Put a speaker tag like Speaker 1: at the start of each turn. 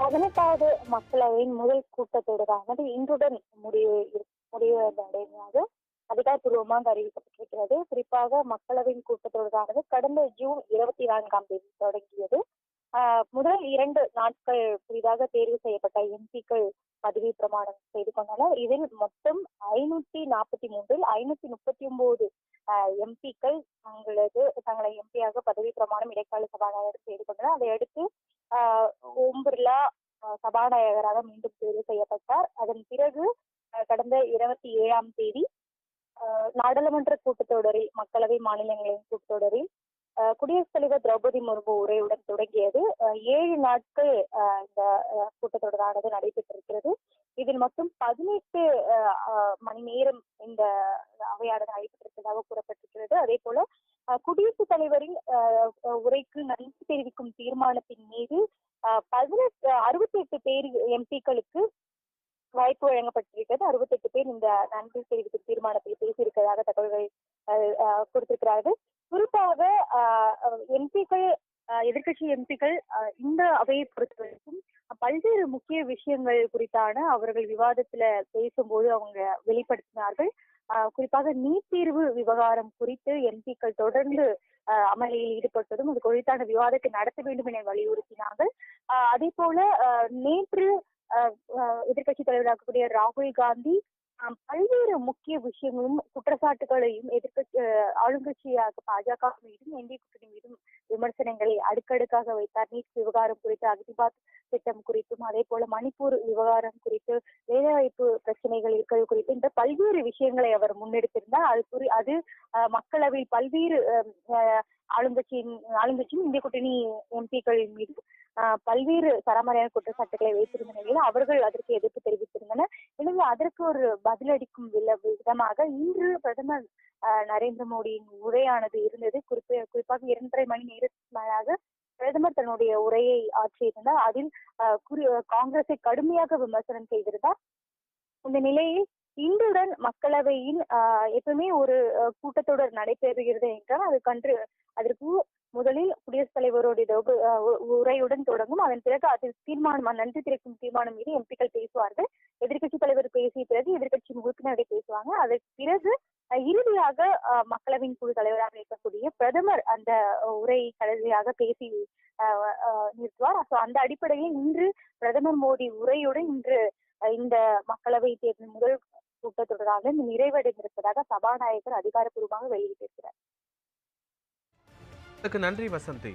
Speaker 1: பதினெட்டாவது மக்களவையின் முதல் கூட்டத்தொடரானது இன்றுடன் முடிவு முடிவடைகிறது அதிகாரப்பூர்வமாக அறிவிக்கப்பட்டிருக்கிறது. குறிப்பாக மக்களவையின் கூட்டத்தொடரானது கடந்த ஜூன் இருபத்தி நான்காம் தேதி தொடங்கியது. முதல் இரண்டு நாட்கள் புதிதாக தேர்வு செய்யப்பட்ட எம்பிக்கள் பதவி பிரமாணம் செய்து கொண்டனர். இதில் மொத்தம் ஐநூத்தி நாற்பத்தி மூன்றில் ஐநூத்தி முப்பத்தி ஒன்பது எம்பிக்கள் தங்களது தங்களை எம்பியாக பதவி பிரமாணம் இடைக்கால சபாநாயகர் செய்து கொண்டனர். அதை அடுத்து ஓம் பிர்லா சபாநாயகராக மீண்டும் தேர்வு செய்யப்பட்டார். அதன் பிறகு கடந்த இருபத்தி ஏழாம் தேதி நாடாளுமன்ற கூட்டத்தொடரில் மக்களவை மாநிலங்களின் கூட்டத்தொடரில் குடியரசுத் தலைவர் திரௌபதி முர்மு உரையுடன் தொடங்கியது. ஆஹ் ஏழு நாட்கள் இந்த கூட்டத்தொடரானது நடைபெற்றிருக்கிறது. இதில் மட்டும் பதினெட்டு மணி நேரம் இந்த அவையானது நடைபெற்றிருப்பதாக கூறப்பட்டிருக்கிறது. அதே போல குடியரசுத் தலைவரின் உரைக்கு நன்றி தெரிவிக்கும் தீர்மானத்தின் மீது பதினெட்டு அறுபத்தி எட்டு பேர் எம்பிக்களுக்கு வாய்ப்பு வழங்கப்பட்டிருக்கிறது. அறுபத்தெட்டு பேர் இந்த நன்றி தெரிவிக்கும் தீர்மானத்தில் பேசியிருக்கிறதாக தகவல்கள் கொடுத்திருக்கிறார்கள். குறிப்பாக எம்பிக்கள் எதிர்கட்சி எம்பிக்கள் இந்த அவையை பொறுத்த வரைக்கும் பல்வேறு முக்கிய விஷயங்கள் குறித்தான அவர்கள் விவாதத்துல பேசும்போது அவங்க வெளிப்படுத்தினார்கள். ஆஹ் குறிப்பாக நீட் தேர்வு விவகாரம் குறித்து எம்பிக்கள் தொடர்ந்து அமளியில் ஈடுபட்டதும் அது குறித்தான விவாதத்தை நடத்த வேண்டும் என வலியுறுத்தினார்கள். அதே போல நேற்று எதிர்கட்சி தலைவராக ராகுல் காந்தி பல்வேறு முக்கிய விஷயங்களும் குற்றச்சாட்டுகளையும் எதிர்கட்சி ஆளுங்கட்சியாக பாஜக மீதும் இந்திய கூட்டணி மீதும் விமர்சனங்களை அடுக்கடுக்காக வைத்தார். நீட் விவகாரம் குறித்து அகதிபாத் திட்டம் குறித்தும் அதே போல மணிப்பூர் விவகாரம் குறித்து வேலைவாய்ப்பு பிரச்சனைகள் இருக்கிறது குறித்து இந்த பல்வேறு விஷயங்களை அவர் முன்னெடுத்திருந்தார். அது குறி அது மக்களவை பல்வேறு ஆளுங்கட்சியின் ஆளுங்கட்சியும் இந்திய கூட்டணி எம்பிக்களின் மீது பல்வேறு சரமறையான குற்றச்சாட்டுகளை வைத்திருந்த நிலையில் அவர்கள் அதற்கு எதிர்ப்பு தெரிவித்திருந்தனர். எனவே அதற்கு ஒரு பதிலளிக்கும் விதமாக இன்று பிரதமர் நரேந்திர மோடியின் உரையானது இருந்தது. குறிப்ப குறிப்பாக இரண்டரை மணி நேரத்துக்கு மேலாக பிரதமர் தன்னுடைய உரையை ஆற்றியிருந்தார். அதில் காங்கிரஸை கடுமையாக விமர்சனம் செய்திருந்தார் இந்த நிலையில் இன்றுடன் மக்களவையின் எப்பவுமே ஒரு கூட்டத்தொடர் நடைபெறுகிறது என்றால் அது கன்று அதற்கு முதலில் குடியரசுத் தலைவருடைய உரையுடன் தொடங்கும். அதன் பிறகு அதில் தீர்மானம் நன்றி தெரிவிக்கும் தீர்மானம் மீது எம்பிக்கள் பேசுவார்கள். எதிர்கட்சி தலைவர் பேசிய பிறகு எதிர்கட்சி உறுப்பினர்கள் பேசுவாங்க. அதற்கு பிறகு இறுதியாக மக்களவையின் குழு தலைவராக இருக்கக்கூடிய பிரதமர் அந்த உரை கடைசியாக பேசி நிறுத்துவார். சோ அந்த அடிப்படையில் இன்று பிரதமர் மோடி உரையுடன் இன்று இந்த மக்களவை தேர்தல் முதல் கூட்டத்தொடராக நிறைவடைந்திருப்பதாக சபாநாயகர் அதிகாரப்பூர்வமாக வெளியிட்டிருக்கிறார்.
Speaker 2: நன்றி வசந்தி.